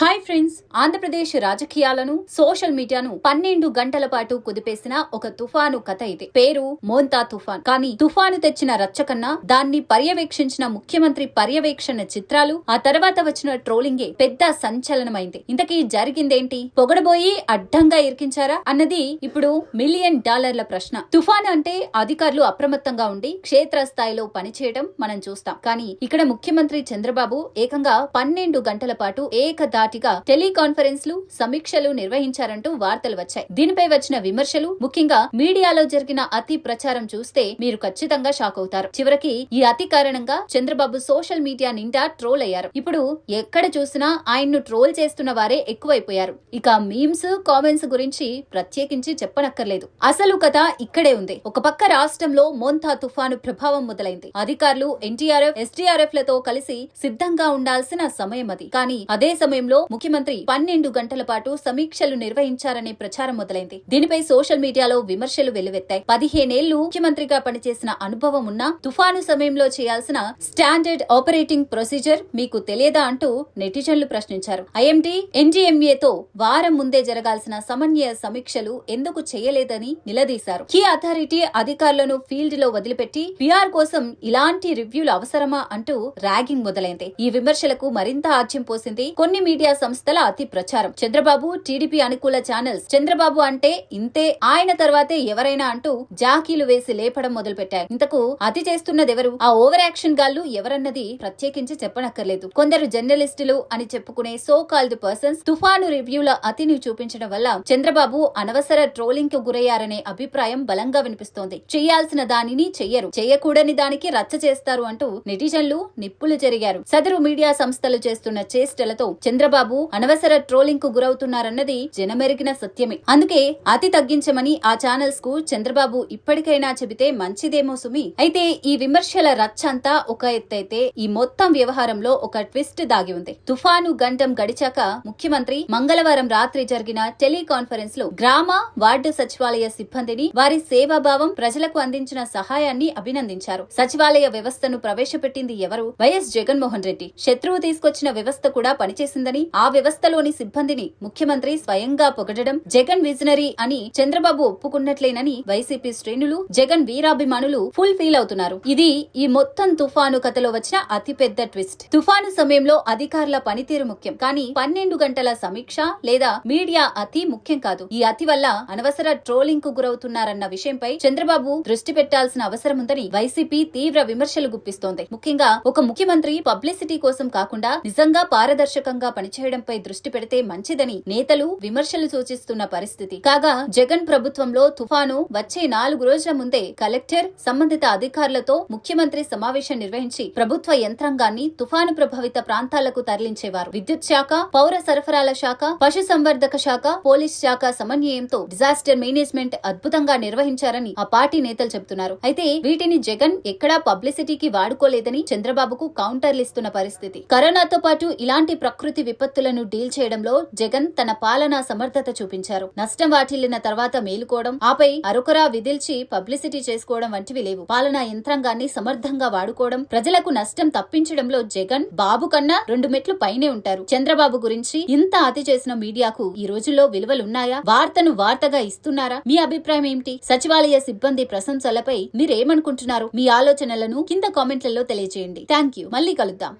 Hi friends Andhra Pradesh రాజకీయాలను social మీడియాను పన్నెండు గంటల పాటు కుదిపేసిన ఒక తుఫాను కథ ఇది. పేరు మోంతా తుఫాన్. కానీ తుఫాను తెచ్చిన రచ్చ కన్నా దాన్ని పర్యవేక్షించిన ముఖ్యమంత్రి పర్యవేక్షణ చిత్రాలు ఆ తర్వాత వచ్చిన ట్రోలింగే పెద్ద సంచలనమైంది. ఇంతకీ జరిగిందేంటి? పొగడబోయి అడ్డంగా ఇరికించారా? అన్నది ఇప్పుడు మిలియన్ డాలర్ల ప్రశ్న. తుఫాన్ అంటే అధికారులు అప్రమత్తంగా ఉండి క్షేత్రస్థాయిలో పనిచేయడం మనం చూస్తాం. కానీ ఇక్కడ ముఖ్యమంత్రి చంద్రబాబు ఏకంగా పన్నెండు గంటల పాటు ఏకదా ఏకధాటిగా టెలికాన్ఫరెన్స్లు సమీక్షలు నిర్వహించారంటూ వార్తలు వచ్చాయి. దీనిపై వచ్చిన విమర్శలు ముఖ్యంగా మీడియాలో జరిగిన అతి ప్రచారం చూస్తే మీరు ఖచ్చితంగా షాక్ అవుతారు. చివరికి ఈ అతి కారణంగా చంద్రబాబు సోషల్ మీడియా నిండా ట్రోల్ అయ్యారు. ఇప్పుడు ఎక్కడ చూసినా ఆయన్ను ట్రోల్ చేస్తున్న వారే ఎక్కువైపోయారు. ఇక మీమ్స్ కామెంట్స్ గురించి ప్రత్యేకించి చెప్పనక్కర్లేదు. అసలు కథ ఇక్కడే ఉంది. ఒక పక్క రాష్ట్రంలో మోంతా తుఫాను ప్రభావం మొదలైంది. అధికారులు ఎన్టీఆర్ఎఫ్ ఎస్డీఆర్ఎఫ్లతో కలిసి సిద్ధంగా ఉండాల్సిన సమయం అది. కానీ అదే సమయంలో ముఖ్యమంత్రి పన్నెండు గంటల పాటు సమీక్షలు నిర్వహించారనే ప్రచారం మొదలైంది. దీనిపై సోషల్ మీడియాలో విమర్శలు వెల్లువెత్తాయి. పదిహేనేళ్ళు ముఖ్యమంత్రిగా పనిచేసిన అనుభవం ఉన్న తుఫాను సమయంలో చేయాల్సిన స్టాండర్డ్ ఆపరేటింగ్ ప్రొసీజర్ మీకు తెలియదా అంటూ నెటిజన్లు ప్రశ్నించారు. ఐఎండి ఎన్జీఎంఏతో వారం ముందే జరగాల్సిన సమన్వయ సమీక్షలు ఎందుకు చేయలేదని నిలదీశారు. కీ అథారిటీ అధికారులను ఫీల్డ్లో వదిలిపెట్టి పిఆర్ కోసం ఇలాంటి రివ్యూలు అవసరమా అంటూ ర్యాగింగ్ మొదలైంది. ఈ విమర్శలకు మరింత ఆజ్యం పోసింది కొన్ని మీడియా సంస్థల అతి ప్రచారం. చంద్రబాబు టీడీపీ అనుకూల ఛానల్స్ చంద్రబాబు అంటే ఇంతే ఆయన తర్వాతే ఎవరైనా అంటూ జాకీలు వేసి లేపడం మొదలుపెట్టారు. ఇంతకు అతి చేస్తున్నదెవరు? ఆ ఓవర్ యాక్షన్ గాళ్ళు ఎవరన్నది ప్రత్యేకించి చెప్పనక్కర్లేదు. కొందరు జర్నలిస్టులు అని చెప్పుకునే సో కాల్డ్ పర్సన్స్ తుఫాను రివ్యూల అతిని చూపించడం వల్ల చంద్రబాబు అనవసర ట్రోలింగ్కు గురయ్యారనే అభిప్రాయం బలంగా వినిపిస్తోంది. చేయాల్సిన దానిని చెయ్యరు. చేయకూడని దానికి రచ్చ చేస్తారు అంటూ నెటిజన్లు నిప్పులు జరిగారు. సదరు మీడియా సంస్థలు చేస్తున్న చేష్టలతో చంద్రబాబు అనవసర ట్రోలింగ్కు గురవుతున్నారన్నది జనమెరిగిన సత్యమే. అందుకే అతి తగ్గించమని ఆ ఛానల్స్కు చంద్రబాబు ఇప్పటికైనా చెబితే మంచిదేమో సుమి. అయితే ఈ విమర్శల రచ్చ అంతా ఒక ఎత్తైతే ఈ మొత్తం వ్యవహారంలో ఒక ట్విస్ట్ దాగి ఉంది. తుఫాను గంటం గడిచాక ముఖ్యమంత్రి మంగళవారం రాత్రి జరిగిన టెలికాన్ఫరెన్స్లో గ్రామ వార్డు సచివాలయ సిబ్బందిని వారి సేవాభావం ప్రజలకు అందించిన సహాయాన్ని అభినందించారు. సచివాలయ వ్యవస్థను ప్రవేశపెట్టింది ఎవరు? వైఎస్ జగన్మోహన్ రెడ్డి. శత్రువు తీసుకొచ్చిన వ్యవస్థ కూడా పనిచేసిందని ఆ వ్యవస్థలోని సిబ్బందిని ముఖ్యమంత్రి స్వయంగా పొగడడం జగన్ విజనరీ అని చంద్రబాబు ఒప్పుకున్నట్లేనని వైసీపీ శ్రేణులు జగన్ వీరాభిమానులు ఫుల్ ఫీల్ అవుతున్నారు. ఇది ఈ మొత్తం తుఫాను కథలో వచ్చిన అతిపెద్ద ట్విస్ట్. తుఫాను సమయంలో అధికారుల పనితీరు ముఖ్యం. కానీ పన్నెండు గంటల సమీక్ష లేదా మీడియా అతి ముఖ్యం కాదు. ఈ అతి వల్ల అనవసర ట్రోలింగ్కు గురవుతున్నారన్న విషయంపై చంద్రబాబు దృష్టి పెట్టాల్సిన అవసరం ఉందని వైసీపీ తీవ్ర విమర్శలు గుప్పిస్తోంది. ముఖ్యంగా ఒక ముఖ్యమంత్రి పబ్లిసిటీ కోసం కాకుండా నిజంగా పారదర్శకంగా చేయడంపై దృష్టి పెడితే మంచిదని నేతలు విమర్శలు సూచిస్తున్న పరిస్థితి. కాగా జగన్ ప్రభుత్వంలో తుఫాను వచ్చే నాలుగు రోజుల ముందే కలెక్టర్ సంబంధిత అధికారులతో ముఖ్యమంత్రి సమావేశం నిర్వహించి ప్రభుత్వ యంత్రాంగాన్ని తుఫాను ప్రభావిత ప్రాంతాలకు తరలించేవారు. విద్యుత్ శాఖ పౌర సరఫరాల శాఖ పశు సంవర్ధక శాఖ పోలీస్ శాఖ సమన్వయంతో డిజాస్టర్ మేనేజ్మెంట్ అద్భుతంగా నిర్వహించారని ఆ పార్టీ నేతలు చెబుతున్నారు. అయితే వీటిని జగన్ ఎక్కడా పబ్లిసిటీకి వాడుకోలేదని చంద్రబాబుకు కౌంటర్లు ఇస్తున్న పరిస్థితి. కరోనాతో పాటు ఇలాంటి ప్రకృతి విపత్తులను డీల్ చేయడంలో జగన్ తన పాలనా సమర్థత చూపించారు. నష్టం వాటిల్లిన తర్వాత మేలుకోవడం ఆపై అరొకరా విదిల్చి పబ్లిసిటీ చేసుకోవడం వంటివి లేవు. పాలనా యంత్రాంగాన్ని సమర్థంగా వాడుకోవడం ప్రజలకు నష్టం తప్పించడంలో జగన్ బాబు కన్నా రెండు మెట్లు పైనే ఉంటారు. చంద్రబాబు గురించి ఇంత అతి చేసిన మీడియాకు ఈ రోజుల్లో విలువలున్నాయా? వార్తను వార్తగా ఇస్తున్నారా? మీ అభిప్రాయం ఏమిటి? సచివాలయ సిబ్బంది ప్రశంసలపై మీరేమనుకుంటున్నారు? మీ ఆలోచనలను కింద కామెంట్లలో తెలియజేయండి. Thank you. మళ్ళీ కలుద్దాం.